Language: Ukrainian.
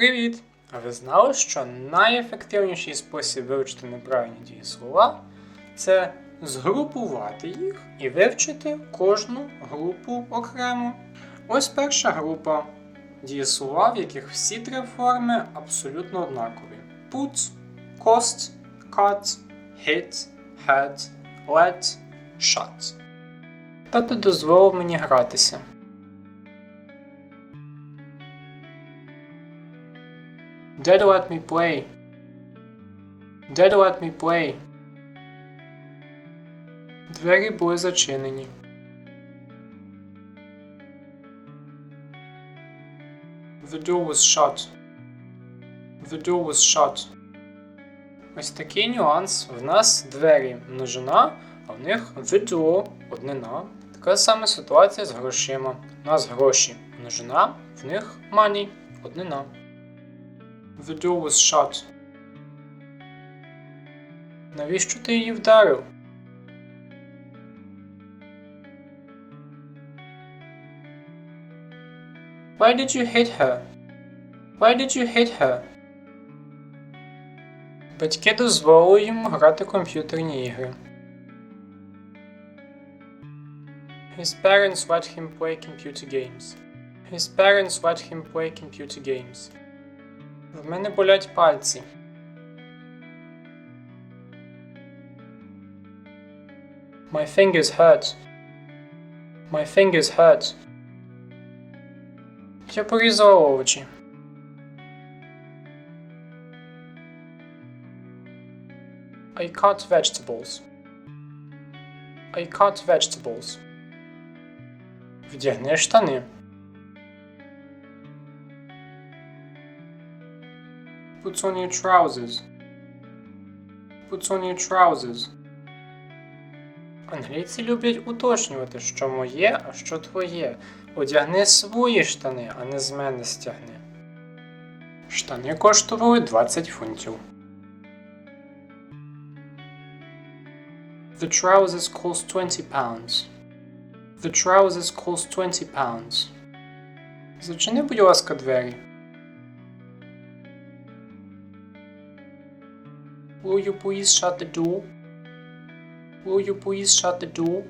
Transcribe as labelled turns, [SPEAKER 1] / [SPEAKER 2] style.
[SPEAKER 1] Привіт! А ви знали, що найефективніший спосіб вивчити неправильні дієслова це згрупувати їх і вивчити кожну групу окремо. Ось перша група дієслова, в яких всі три форми абсолютно однакові: put, cost, cut, hit, had, let, shut. Тато дозволив мені гратися. Dad let me play. Dad let me play. Двері були зачинені. The door was shut. The door was shut. Ось такий нюанс. В нас двері множина, а в них the door однина. Така сама ситуація з грошима. У нас гроші множина, в них money однина. The door was shut. Навіщо ти її вдарив? Why did you hit her? Why did you hit her? Батьки дозволили йому грати комп'ютерні ігри. His parents let him play computer games. His parents let him play computer games. В мене болять пальці. My fingers hurt. My fingers hurt. Я порізала овочі. I cut vegetables. I cut vegetables. Вдягни штани. Put on your trousers. Put on your trousers. Англійці люблять уточнювати, що моє, а що твоє. Одягни свої штани, а не з мене стягни. Штани коштували 20 фунтів. The trousers cost 20 pounds. The trousers cost 20 pounds. Зачини, будь ласка, двері. Will you please shut the door? Will you please shut the door?